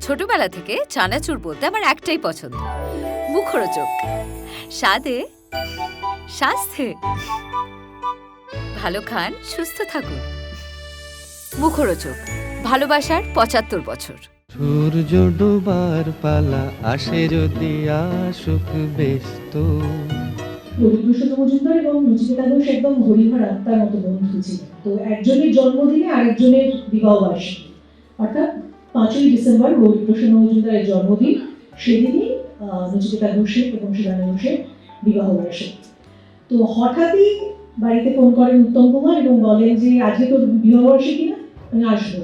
ছোটবেলা থেকে চানাচুর বলতে আমার একটাই পছন্দ। মুখরোচক। স্বাদে স্বাস্থ্যে। ভালো খান সুস্থ থাকুন। মুখরোচক। ভালোবাসার পঁচাত্তর বছর। সূর্য ডোবার পালা আসে যদি আসুক ব্যস্ত। প্রদীপ্রসন্ন মজুমদার এবং নচিকেতা ঘোষ একদম হরিহর আত্মার মতো বন্ধু ছিলেন তো একজনের জন্মদিনে আরেকজনের বিবাহ বার্ষিকী। অর্থাৎ পাঁচই ডিসেম্বর গৌরীপ্রসন্ন মজুমদারের জন্মদিন। সেদিনই নচিকেতা ঘোষের এবং শিবানী ঘোষের বিবাহ বার্ষিকী তো হঠাৎই বাড়িতে ফোন করেন উত্তম কুমার এবং বলেন যে, আজকে তোর বিবাহ বার্ষিকী না? আমি আসব।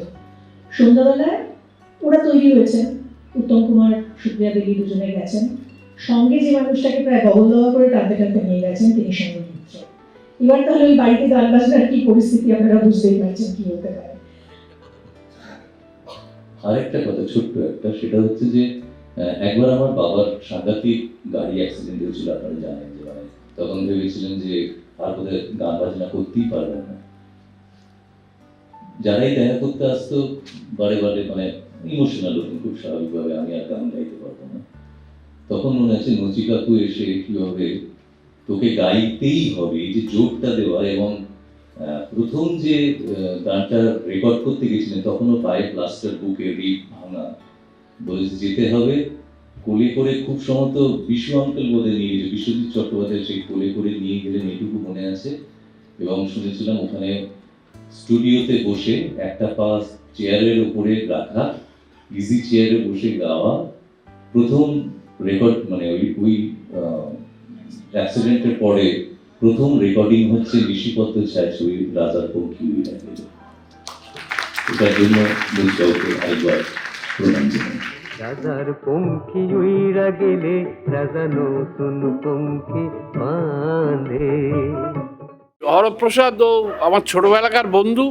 সন্ধ্যাবেলায় ওরা তৈরি হয়েছেন। উত্তম কুমার, সুপ্রিয়া দেবী দুজনে গেছেন। সঙ্গে যে মানুষটাকে প্রায় বগল দেওয়া করে টানতে টানতে নিয়ে গেছেন তিনি সঙ্গে এবার তাহলে ওই বাড়িতে গান বাজনার কি পরিস্থিতি আপনারা বুঝতেই পারছেন কি হতে পারে। আরেকটা কথা ছোট্ট একটা, সেটা হচ্ছে যে একবার আমার বাবার সাংঘাতিক গাড়ি অ্যাক্সিডেন্ট হয়েছিল, আপনারা জানেন যে মানে তখন ভেবেছিলেন যে আর বোধহয় গান বাজনা করতেই পারবেন না। যারাই দেখা করতে আসতো, বারে বারে মানে ইমোশনাল হতেন খুব স্বাভাবিকভাবে আমি আর গান গাইতে পারব না। তখন মনে আছে নচি কাকু এসে কীভাবে তোকে গাইতেই হবে, এই যে জোরটা দেওয়া এবং প্রথম যে গানটা রেকর্ড করতে গেছিলেন, তখনও পায়ে প্লাস্টার বুকে রিপ ভাঙা বলেছে, যেতে হবে, কোলে করে খুব সম্ভবত বিশ্ব আঙ্কেল বোধে নিয়ে যে বিশ্বজিৎ চট্টোপাধ্যায় সেই কোলে করে নিয়ে গেলেন, এটুকু মনে আছে? এবং শুনেছিলাম ওখানে স্টুডিওতে বসে একটা পা চেয়ারের উপরে রাখা ইজি চেয়ারে বসে গাওয়া। প্রথম রেকর্ড মানে ওই ওই অ্যাক্সিডেন্টের পরে প্রথম রেকর্ডিং হচ্ছে ঋষিপত্র ছায়াছবি রাজার পক্ষী এটার জন্য মুদ্রাকে আরেকবার প্রণাম জানাই। রাজার পঙ্খী উইরা গেলে রাজা নতুন পঙ্খী বাঁধে। হরপ্রসাদ ও আমার ছোটবেলাকার বন্ধু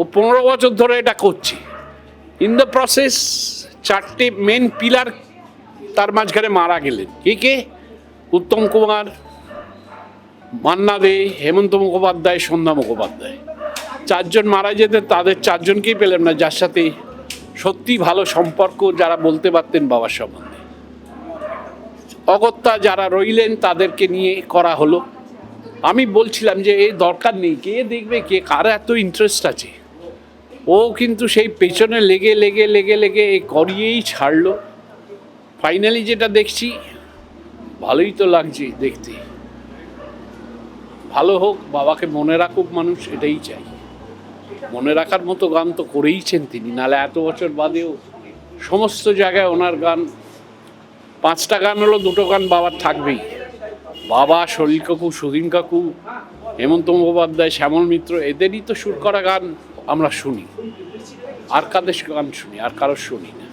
ও পনেরো বছর ধরে এটা করছে। ইন দ্য প্রসেস চারটে মেন পিলার তার মাঝখানে মারা গেলেন। কে কে? উত্তম কুমার মান্না দে হেমন্ত মুখোপাধ্যায়, সন্ধ্যা মুখোপাধ্যায়। চারজন মারা যেতে তাদের চারজনকেই পেলাম না, যার সাথে সত্যি ভালো সম্পর্ক যারা বলতে পারতেন বাবার সম্বন্ধে। অগত্যা যারা রইলেন তাদেরকে নিয়ে করা হলো। আমি বলছিলাম যে এই দরকার নেই, কে দেখবে, কে কার এত ইন্টারেস্ট আছে? ও কিন্তু সেই পেছনে লেগে লেগে লেগে লেগে এ করিয়েই ছাড়লো। ফাইনালি যেটা দেখছি, ভালোই তো লাগছে দেখতে। ভালো হোক, বাবাকে মনে রাখুক মানুষ, এটাই চাই। মনে রাখার মতো গান তো করেইছেন তিনি, নালে এত বছর বাদেও সমস্ত জায়গায় ওনার গান, পাঁচটা গান হলো, দুটো গান বাবার থাকবেই। বাবা সলিল কাকু সুদিন কাকু, হেমন্ত মুখোপাধ্যায়, শ্যামল মিত্র, এদেরই তো সুর করা গান আমরা শুনি। আর কাদের গান শুনি, আর কারোর শুনি না।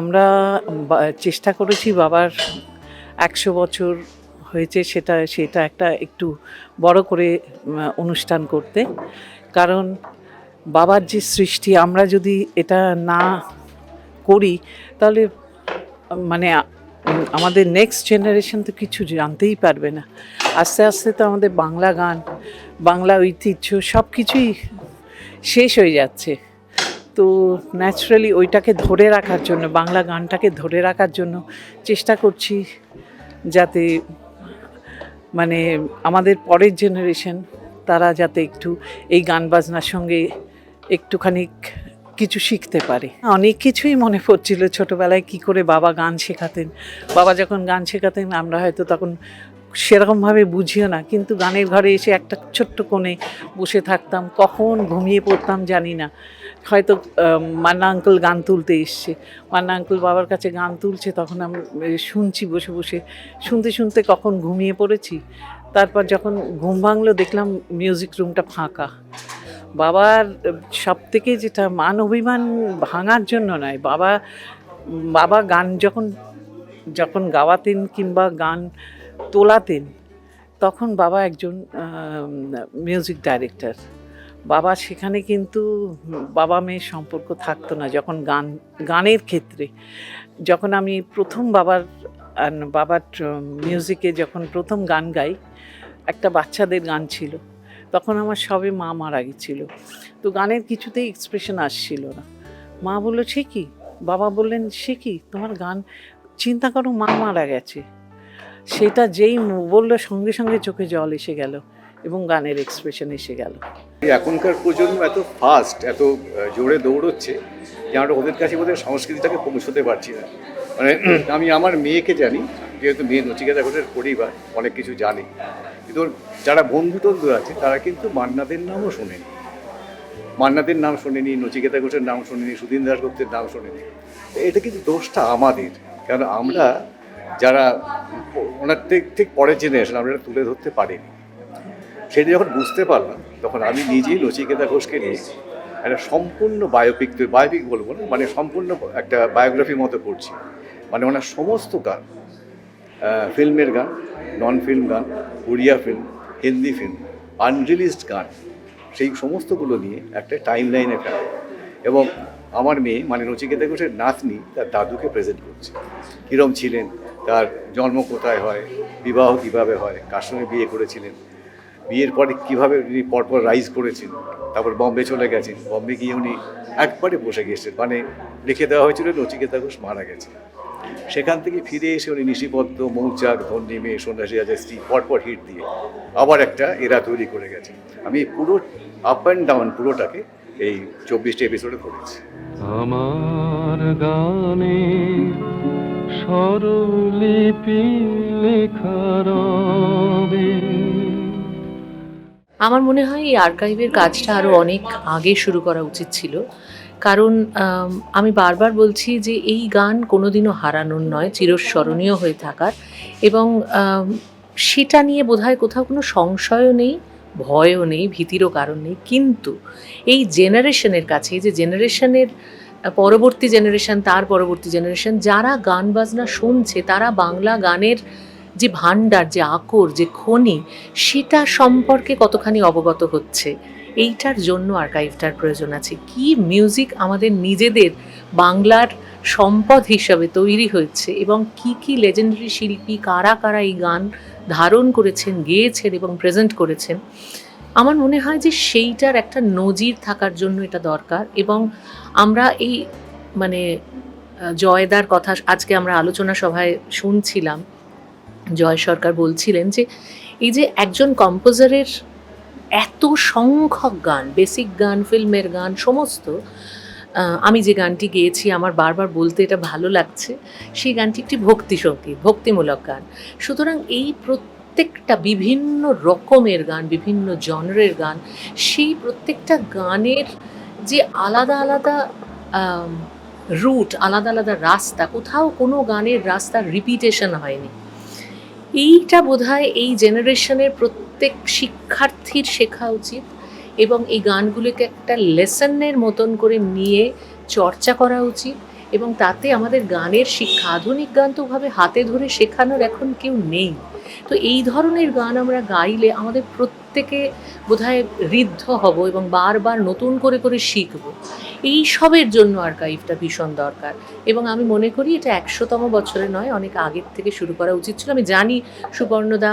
আমরা চেষ্টা করেছি বাবার একশো বছর হয়েছে সেটা সেটা একটা একটু বড় করে অনুষ্ঠান করতে। কারণ বাবার যে সৃষ্টি, আমরা যদি এটা না করি, তাহলে মানে আমাদের নেক্সট জেনারেশন তো কিছু জানতেই পারবে না। আস্তে আস্তে তো আমাদের বাংলা গান, বাংলা ঐতিহ্য সব কিছুই শেষ হয়ে যাচ্ছে। তো ন্যাচারালি ওইটাকে ধরে রাখার জন্য, বাংলা গানটাকে ধরে রাখার জন্য চেষ্টা করছি যাতে মানে আমাদের পরের জেনারেশন তারা যাতে একটু এই গান বাজনার সঙ্গে একটুখানি কিছু শিখতে পারে। অনেক কিছুই মনে পড়ছিল ছোটোবেলায় কি করে বাবা গান শেখাতেন। বাবা যখন গান শেখাতেন, আমরা হয়তো তখন সেরকমভাবে বুঝিও না, কিন্তু গানের ঘরে এসে একটা ছোট্ট কোণে বসে থাকতাম, কখন ঘুমিয়ে পড়তাম জানি না। হয়তো মান্না আঙ্কেল গান তুলতে এসছে। মান্না আঙ্কেল বাবার কাছে গান তুলছে, তখন আমি শুনছি বসে বসে। শুনতে শুনতে কখন ঘুমিয়ে পড়েছি, তারপর যখন ঘুম ভাঙলো, দেখলাম মিউজিক রুমটা ফাঁকা। বাবার সব থেকে যেটা মান অভিমান ভাঙার জন্য নয়, বাবা বাবা গান যখন যখন গাওয়াতেন কিংবা গান তোলাতেন, তখন বাবা একজন মিউজিক ডাইরেক্টর বাবা সেখানে কিন্তু বাবা মেয়ের সম্পর্ক থাকতো না যখন গান, গানের ক্ষেত্রে। যখন আমি প্রথম বাবার বাবার মিউজিকে যখন প্রথম গান গাই, একটা বাচ্চাদের গান ছিল, তখন আমার সবে মা মারা গেছিল। তো গানের কিছুতেই এক্সপ্রেশন আসছিল না। মা বলল, সে কি? বাবা বললেন, সে কি? তোমার গান, চিন্তা করো, মা মারা গেছে। সেটা যেই বলল, সঙ্গে সঙ্গে চোখে জল এসে গেল এবং গানের এক্সপ্রেশন এসে গেল। এখনকার প্রজন্ম এত ফাস্ট এত জোরে দৌড়চ্ছে যে আমরা ওদের কাছে ওদের সংস্কৃতিটাকে পৌঁছতে পারছি না। মানে আমি আমার মেয়েকে জানি, যেহেতু মেয়ে নচিকেতা ঘোষের পরিবার, অনেক কিছু জানি। কিন্তু যারা বন্ধু টন্ধু আছে, তারা কিন্তু মান্নাদের নামও শোনেনি। মান্নাদের নাম শোনেনি, নচিকেতা ঘোষের নাম শোনেনি, সুধীন দাসগুপ্তের নাম শোনেনি। এটা কিন্তু দোষটা আমাদের, কারণ আমরা যারা, ওনার ঠিক ঠিক পরের জেনারেশন আমরা তুলে ধরতে পারিনি। সেটা যখন বুঝতে পারলাম তখন আমি নিজেই নচিকেতা ঘোষকে নিয়ে একটা সম্পূর্ণ বায়োপিক তো বায়োপিক বলব না মানে সম্পূর্ণ একটা বায়োগ্রাফি মতো করছি। মানে ওনার সমস্ত গান ফিল্মের গান নন ফিল্ম গান, Oriya film Hindi film unreleased গান, সেই সমস্তগুলো নিয়ে একটা টাইম লাইনে ফেলা। এবং আমার মেয়ে মানে নচিকেতা ঘোষের নাতনি, তার দাদুকে প্রেজেন্ট করছে। কীরম ছিলেন, তার জন্ম কোথায় হয়, বিবাহ কীভাবে হয়, কার সঙ্গে বিয়ে করেছিলেন বিয়ের পরে কীভাবে উনি পরপর রাইজ করেছেন, তারপর বম্বে চলে গেছেন বম্বে গিয়ে উনি একবারে বসে গিয়েছেন মানে লিখে দেওয়া হয়েছিল নচিকেতা ঘোষ মারা গেছে সেখান থেকে ফিরে এসে উনি নিশিপদ্ম, মৌচাক ধন্যী মেয়ে, সন্ন্যাসী রাজা, স্ত্রী পরপর হিট দিয়ে আবার একটা এরা তৈরি করে গেছে। আমি পুরো আপ অ্যান্ড ডাউন পুরোটাকে এই চব্বিশটি এপিসোডে করেছি। আমার গানে স্বরলিপি লেখা রবে। আমার মনে হয় এই আর্কাইভের কাজটা আরও অনেক আগে শুরু করা উচিত ছিল। কারণ, আমি বারবার বলছি যে এই গান কোনোদিনও হারানোর নয়, চিরস্মরণীয় হয়ে থাকার এবং সেটা নিয়ে বোধহয় কোথাও কোনো সংশয়ও নেই, ভয়ও নেই, ভীতিরও কারণ নেই। কিন্তু এই জেনারেশনের কাছে যে জেনারেশনের পরবর্তী জেনারেশন তার পরবর্তী জেনারেশন যারা গান বাজনা শুনছে, তারা বাংলা গানের যে ভাণ্ডার, যে আকর, যে খনি, সেটা সম্পর্কে কতখানি অবগত হচ্ছে? এইটার জন্য আর্কাইভটার প্রয়োজন আছে। কি মিউজিক আমাদের নিজেদের বাংলার সম্পদ হিসাবে তৈরি হয়েছে এবং কি কি লেজেন্ডারি শিল্পী কারা কারা এই গান ধারণ করেছেন, গেয়েছেন এবং প্রেজেন্ট করেছেন? আমার মনে হয় যে সেইটার একটা নজির থাকার জন্য এটা দরকার এবং আমরা এই মানে জয়দার কথা আজকে আমরা আলোচনা সভায় শুনছিলাম। জয় সরকার বলছিলেন যে এই যে একজন কম্পোজারের এত সংখ্যক গান বেসিক গান, ফিল্মের গান, সমস্ত আমি যে গানটি গেয়েছি, আমার বারবার বলতে এটা ভালো লাগছে, সেই গানটি একটি ভক্তি সংগীত ভক্তিমূলক গান। সুতরাং এই প্রত্যেকটা বিভিন্ন রকমের গান, বিভিন্ন জনরের গান, সেই প্রত্যেকটা গানের যে আলাদা আলাদা রুট আলাদা আলাদা রাস্তা, কোথাও কোনো গানের রাস্তার রিপিটেশন হয়নি। এইটা বোধ এই জেনারেশনের প্রত্যেক শিক্ষার্থীর শেখা উচিত এবং এই গানগুলিকে একটা লেসনের মতন করে নিয়ে চর্চা করা উচিত এবং তাতে আমাদের গানের শিক্ষা, আধুনিক গান তো ওভাবে হাতে ধরে শেখানোর এখন কেউ নেই। তো এই ধরনের গান আমরা গাইলে আমাদের প্রত্যেকে বোধহয় ঋদ্ধ হব এবং বারবার নতুন করে করে শিখব। এই সবের জন্য আর্কাইভটা ভীষণ দরকার। এবং আমি মনে করি এটা একশোতম বছরে নয়, অনেক আগের থেকে শুরু করা উচিত ছিল। আমি জানি সুবর্ণদা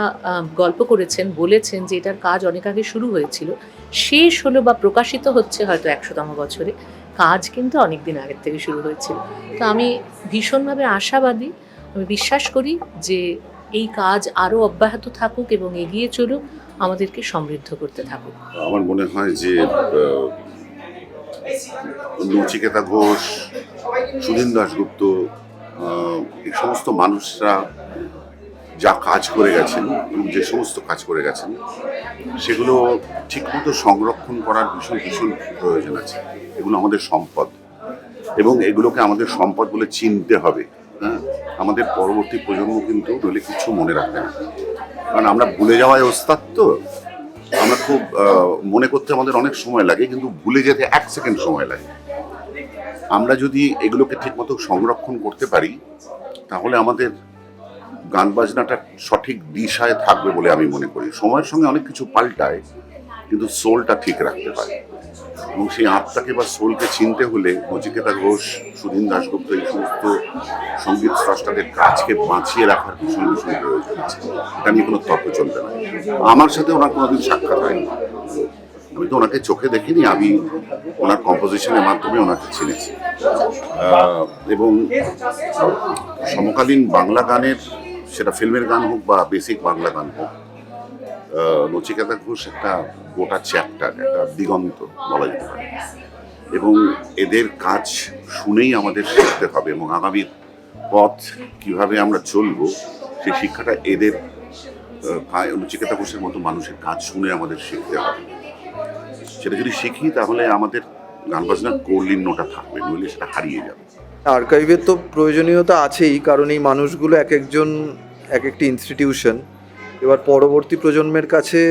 গল্প করেছেন, বলেছেন যে এটার কাজ অনেক আগে শুরু হয়েছিল। শেষ হলো বা প্রকাশিত হচ্ছে হয়তো একশোতম বছরে। কাজ কিন্তু অনেক দিন আগের থেকে শুরু হয়েছিল। তো আমি ভীষণভাবে আশাবাদী, আমি বিশ্বাস করি যে এই কাজ আরও অব্যাহত থাকুক এবং এগিয়ে চলুক। আমাদেরকে সমৃদ্ধ করতে থাকুক। আমার মনে হয় যে নচিকেতা ঘোষ সুধীন দাশগুপ্ত এই সমস্ত মানুষরা যা কাজ করে গেছেন এবং যে সমস্ত কাজ করে গেছেন, সেগুলো ঠিকমতো সংরক্ষণ করার ভীষণ ভীষণ প্রয়োজন আছে। এগুলো আমাদের সম্পদ। এবং এগুলোকে আমাদের সম্পদ বলে চিনতে হবে। হ্যাঁ? আমাদের পরবর্তী প্রজন্ম কিন্তু নইলে কিছু মনে রাখবে না। কারণ আমরা ভুলে যাওয়ায় ওস্তাদ তো। আমরা খুব মনে করতে আমাদের অনেক সময় লাগে, কিন্তু ভুলে যেতে এক সেকেন্ড সময় লাগে। আমরা যদি এগুলোকে ঠিকমতো সংরক্ষণ করতে পারি, তাহলে আমাদের গান বাজনাটা সঠিক দিশায় থাকবে বলে আমি মনে করি। সময়ের সঙ্গে অনেক কিছু পাল্টায়, কিন্তু সোলটা ঠিক রাখতে পারে। এবং সেই আত্মাকে বা সোলকে চিনতে হলে নচিকেতা ঘোষ সুধীন দাশগুপ্ত এই সমস্ত সংগীত স্রষ্টাদের কাজকে বাঁচিয়ে রাখার ভীষণ ভীষণ প্রয়োজন আছে এটা নিয়ে কোনো তর্ক চলবে না। আমার সাথে ওনার কোনোদিন সাক্ষাৎ হয়নি। আমি তো ওনাকে চোখে দেখিনি, আমি ওনার কম্পোজিশনের মাধ্যমে ওনাকে চিনেছি। এবং সমকালীন বাংলা গানের, সেটা ফিল্মের গান হোক বা বেসিক বাংলা গান হোক নচিকেতা ঘোষ একটা গোটা চ্যাপ্টার একটা দিগন্ত বলা যেতে পারে। এবং এদের কাজ শুনেই আমাদের শিখতে হবে এবং আগামীর পথ কীভাবে আমরা চলবো, সেই শিক্ষাটা এদের নচিকেতা ঘোষের মতো মানুষের কাজ শুনে আমাদের শিখতে হবে। সেটা যদি শিখি, তাহলে আমাদের গান বাজনার কৌলিন্যটা থাকবে, নইলে সেটা হারিয়ে যাবে। আর্কাইভের তো প্রয়োজনীয়তা আছেই, কারণ এই মানুষগুলো এক একজন, এক একটি ইনস্টিটিউশন এবার পরবর্তী প্রজন্মের কাছে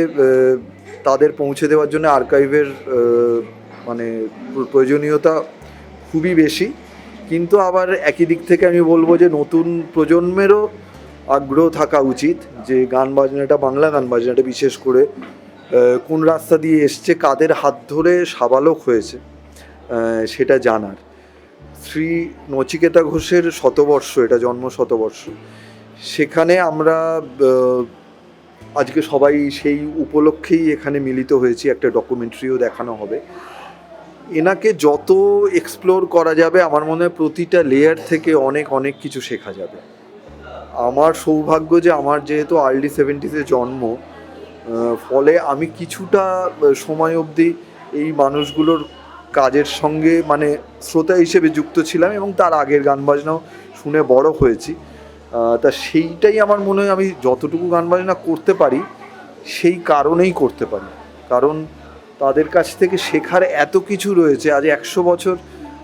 তাদের পৌঁছে দেওয়ার জন্য আর্কাইভের মানে প্রয়োজনীয়তা খুবই বেশি। কিন্তু আবার একই দিক থেকে আমি বলব যে নতুন প্রজন্মেরও আগ্রহ থাকা উচিত যে গান বাজনাটা, বাংলা গান বাজনাটা বিশেষ করে কোন রাস্তা দিয়ে এসছে, কাদের হাত ধরে সাবালক হয়েছে সেটা জানার। শ্রী নচিকেতা ঘোষের শতবর্ষ, এটা জন্ম শতবর্ষ সেখানে আমরা আজকে সবাই সেই উপলক্ষেই এখানে মিলিত হয়েছি, একটা ডকুমেন্টারিও দেখানো হবে। এনাকে যত এক্সপ্লোর করা যাবে, আমার মনে হয় প্রতিটা লেয়ার থেকে অনেক অনেক কিছু শেখা যাবে। আমার সৌভাগ্য যে আমার যেহেতু আর্লি সেভেন্টিসে জন্ম ফলে আমি কিছুটা সময় অবধি এই মানুষগুলোর কাজের সঙ্গে মানে শ্রোতা হিসেবে যুক্ত ছিলাম এবং তার আগের গান বাজনাও শুনে বড় হয়েছি। তা সেইটাই আমার মনে হয় আমি যতটুকু গান বাজনা করতে পারি সেই কারণেই করতে পারি। কারণ তাদের কাছ থেকে শেখার এত কিছু রয়েছে আজ একশো বছর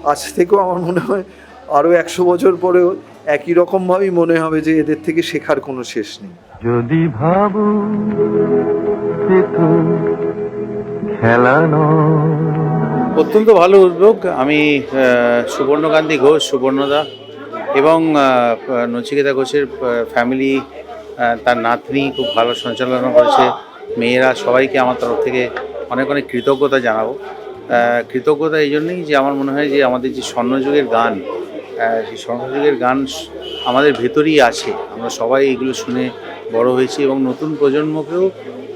আজ থেকেও আমার মনে হয় আরও একশো বছর পরেও একই রকমভাবেই মনে হবে যে এদের থেকে শেখার কোনো শেষ নেই। যদি ভাবো খেলানো অত্যন্ত ভালো উদ্যোগ। আমি আহ, সুবর্ণকান্তি ঘোষ সুবর্ণদা। এবং নচিকেতা ঘোষের ফ্যামিলি তার নাতনি খুব ভালো সঞ্চালনা করেছে। মেয়েরা সবাইকে আমার তরফ থেকে অনেক অনেক কৃতজ্ঞতা জানাব। কৃতজ্ঞতা এই জন্যই যে আমার মনে হয় যে আমাদের যে স্বর্ণযুগের গান সেই স্বর্ণযুগের গান আমাদের ভেতরেই আছে। আমরা সবাই এগুলো শুনে বড় হয়েছি এবং নতুন প্রজন্মকেও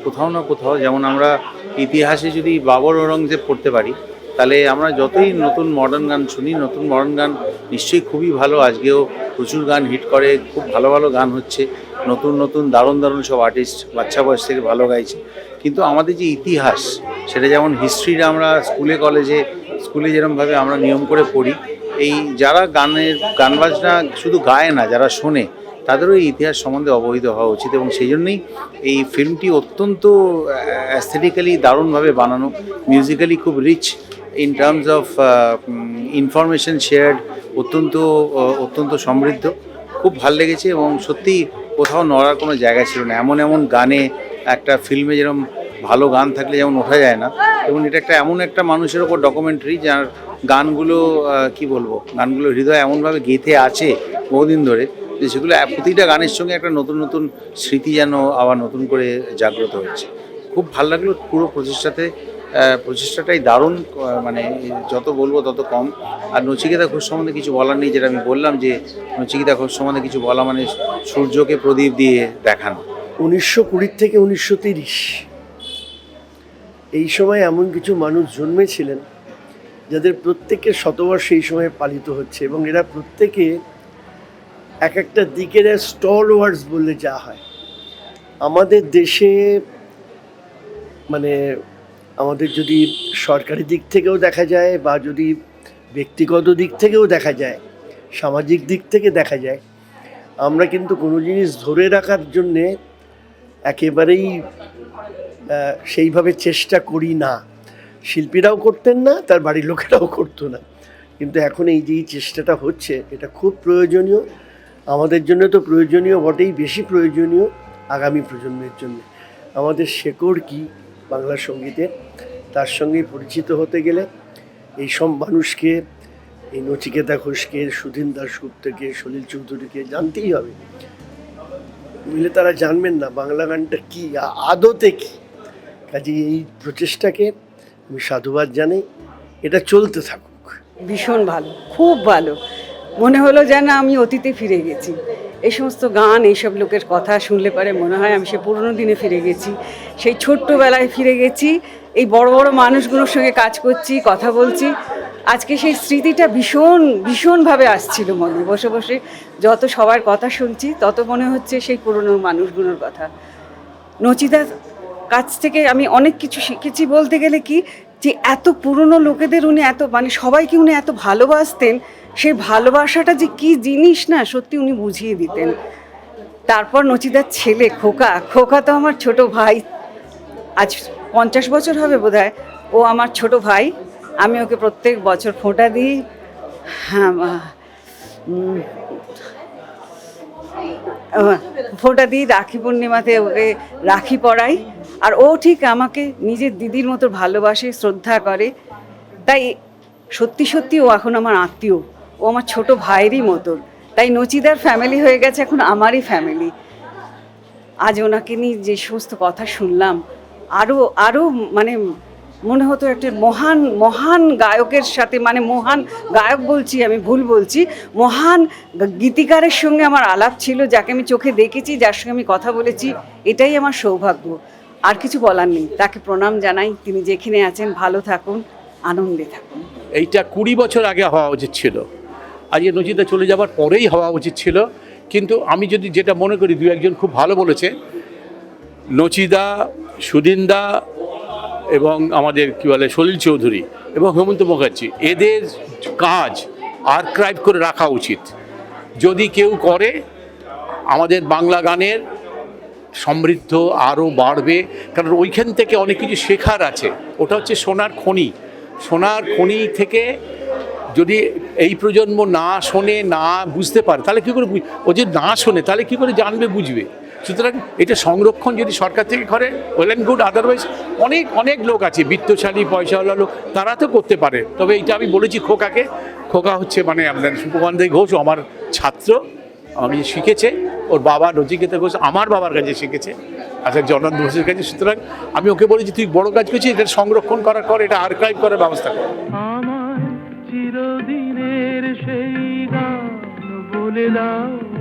কোথাও না কোথাও, যেমন আমরা ইতিহাসে যদি বাবর ঔরঙ্গজেব পড়তে পারি তাহলে আমরা যতই নতুন মডার্ন গান শুনি, নতুন মডার্ন গান নিশ্চয়ই খুবই ভালো। আজকেও প্রচুর গান হিট করে, খুব ভালো ভালো গান হচ্ছে। নতুন নতুন, দারুণ দারুণ সব আর্টিস্ট বাচ্চা বয়স থেকে ভালো গাইছে। কিন্তু আমাদের যে ইতিহাস, সেটা যেমন হিস্ট্রিটা আমরা স্কুলে কলেজে স্কুলে যেরকমভাবে আমরা নিয়ম করে পড়ি, এই যারা গানের, গান বাজনা শুধু গায় না, যারা শোনে, তাদেরও এই ইতিহাস সম্বন্ধে অবহিত হওয়া উচিত এবং সেই জন্যই এই ফিল্মটি অত্যন্ত অ্যাস্থেটিক্যালি দারুণভাবে বানানো মিউজিক্যালি খুব rich in terms of information shared অত্যন্ত অত্যন্ত সমৃদ্ধ। খুব ভালো লেগেছে এবং সত্যি কোথাও নড়ার কোনো জায়গা ছিল না। এমন এমন গানে একটা ফিল্মে যেরকম ভালো গান থাকলে যেমন ওঠা যায় না। এবং এটা একটা এমন একটা মানুষের ওপর ডকুমেন্টারি যার গানগুলো কি বলব, গানগুলো হৃদয় এমনভাবে গেঁথে আছে বহুদিন ধরে যে সেগুলো প্রতিটা গানের সঙ্গে একটা নতুন নতুন স্মৃতি যেন আবার নতুন করে জাগ্রত হচ্ছে। খুব ভালো লাগল পুরো প্রচেষ্টাতে। প্রচেষ্টাটাই দারুণ মানে যত বলব তত কম। আর নচিকেতা ঘোষ সম্বন্ধে কিছু বলার নেই, যেটা আমি বললাম যে নচিকেতা ঘোষ সম্বন্ধে কিছু বলা মানে সূর্যকে প্রদীপ দিয়ে দেখানো। উনিশশো কুড়ির থেকে উনিশশো তিরিশ, এই সময় এমন কিছু মানুষ জন্মেছিলেন, যাদের প্রত্যেকের শতবর্ষ এই সময় পালিত হচ্ছে এবং এরা প্রত্যেকে এক একটা দিকের স্টল ওয়ার্ডস বললে যা হয়। আমাদের দেশে মানে আমাদের যদি সরকারি দিক থেকেও দেখা যায় বা যদি ব্যক্তিগত দিক থেকেও দেখা যায়, সামাজিক দিক থেকে দেখা যায়, আমরা কিন্তু কোনো জিনিস ধরে রাখার জন্যে একেবারেই সেইভাবে চেষ্টা করি না। শিল্পীরাও করতেন না, তার বাড়ির লোকেরাও করতো না। কিন্তু এখন এই যে চেষ্টাটা হচ্ছে, এটা খুব প্রয়োজনীয়। আমাদের জন্য তো প্রয়োজনীয় বটেই, বেশি প্রয়োজনীয় আগামী প্রজন্মের জন্য। আমাদের শেকড় কি বাংলা সঙ্গীতের? তার সঙ্গে পরিচিত হতে গেলে এই সব মানুষকে, এই নচিকেতা ঘোষকে, সুধীন দাশগুপ্তকে, সলিল চৌধুরীকে জানতেই হবে। নইলে তারা জানবেন না বাংলা গানটা কি, আদতে কি। কাজে এই প্রচেষ্টাকে আমি সাধুবাদ জানাই। এটা চলতে থাকুক। ভীষণ ভালো, খুব ভালো। মনে হলো যেন আমি অতীতে ফিরে গেছি। এই সমস্ত গান এইসব লোকের কথা শুনলে পরে মনে হয় আমি সে পুরনো দিনে ফিরে গেছি। সেই ছোট্টবেলায় ফিরে গেছি, এই বড় বড় মানুষগুলোর সঙ্গে কাজ করছি, কথা বলছি। আজকে সেই স্মৃতিটা ভীষণ, ভীষণভাবে আসছিল মনে। বসে বসে যত সবার কথা শুনছি, তত মনে হচ্ছে সেই পুরনো মানুষগুলোর কথা। নচিদার কাছ থেকে আমি অনেক কিছু শিখেছি বলতে গেলে কি, যে এত পুরনো লোকেদের উনি এত মানে সবাইকে উনি এত ভালোবাসতেন সেই ভালোবাসাটা যে কি জিনিস না, সত্যি উনি বুঝিয়ে দিতেন। তারপর নচিদার ছেলে খোকা খোকা তো আমার ছোট ভাই। আজ পঞ্চাশ বছর হবে বোধহয়, ও আমার ছোট ভাই। আমি ওকে প্রত্যেক বছর ফোঁটা দিই। হ্যাঁ ফোঁটা দিই, রাখি পূর্ণিমাতে ওকে রাখি পরাই। আর ও ঠিক আমাকে নিজের দিদির মতো ভালোবাসে, শ্রদ্ধা করে। তাই সত্যি সত্যি ও এখন আমার আত্মীয়। ও আমার ছোট ভাইয়েরই মতন তাই নচিদার ফ্যামিলি হয়ে গেছে এখন আমারই ফ্যামিলি আজ ওনাকে নিয়ে যে সমস্ত কথা শুনলাম আরও আরও মানে মনে হতো একটা মহান মহান গায়কের সাথে মানে মহান গায়ক বলছি, আমি ভুল বলছি, মহান গীতিকারের সঙ্গে আমার আলাপ ছিল, যাকে আমি চোখে দেখেছি, যার সঙ্গে আমি কথা বলেছি, এটাই আমার সৌভাগ্য। আর কিছু বলার নেই, তাকে প্রণাম জানাই, তিনি যেখানে আছেন, ভালো থাকুন, আনন্দে থাকুন। এইটা কুড়ি বছর আগে হওয়া উচিত ছিল। আজকে নচিতা চলে যাবার পরেই হওয়া উচিত ছিল। কিন্তু আমি যদি যেটা মনে করি, দু একজন খুব ভালো বলেছে। নচিদা, সুদিনদা এবং আমাদের কী বলে, সলিল চৌধুরী এবং হেমন্ত মুখার্জি, এদের কাজ আর্কাইভ করে রাখা উচিত। যদি কেউ করে, আমাদের বাংলা গানের সমৃদ্ধ আরও বাড়বে। কারণ ওইখান থেকে অনেক কিছু শেখার আছে। ওটা হচ্ছে সোনার খনি। সোনার খনি থেকে যদি এই প্রজন্ম না শোনে, না বুঝতে পারে, তাহলে কী করে ও যদি না শোনে, তাহলে কী করে জানবে, বুঝবে? সুতরাং এটা সংরক্ষণ যদি সরকার থেকে করে ওয়েল অ্যান্ড গুড আদারওয়াইজ অনেক অনেক লোক আছে, বিত্তশালী, পয়সাওয়ালা লোক, তারা তো করতে পারে। তবে এইটা আমি বলেছি খোকাকে, খোকা হচ্ছে মানে আপনার সুপকান্ত ঘোষ আমার ছাত্র, আমি শিখেছে, ওর বাবা নচিকেতা ঘোষ, আমার বাবার কাছে শিখেছে আচ্ছা জনান ঘোষের কাছে, সুতরাং আমি ওকে বলেছি, তুই বড় কাজ করছিস, এটা সংরক্ষণ করার কর এটা আর্কাইভ করার ব্যবস্থা কর। আমার চিরদিনের সেই গান বলে দাও।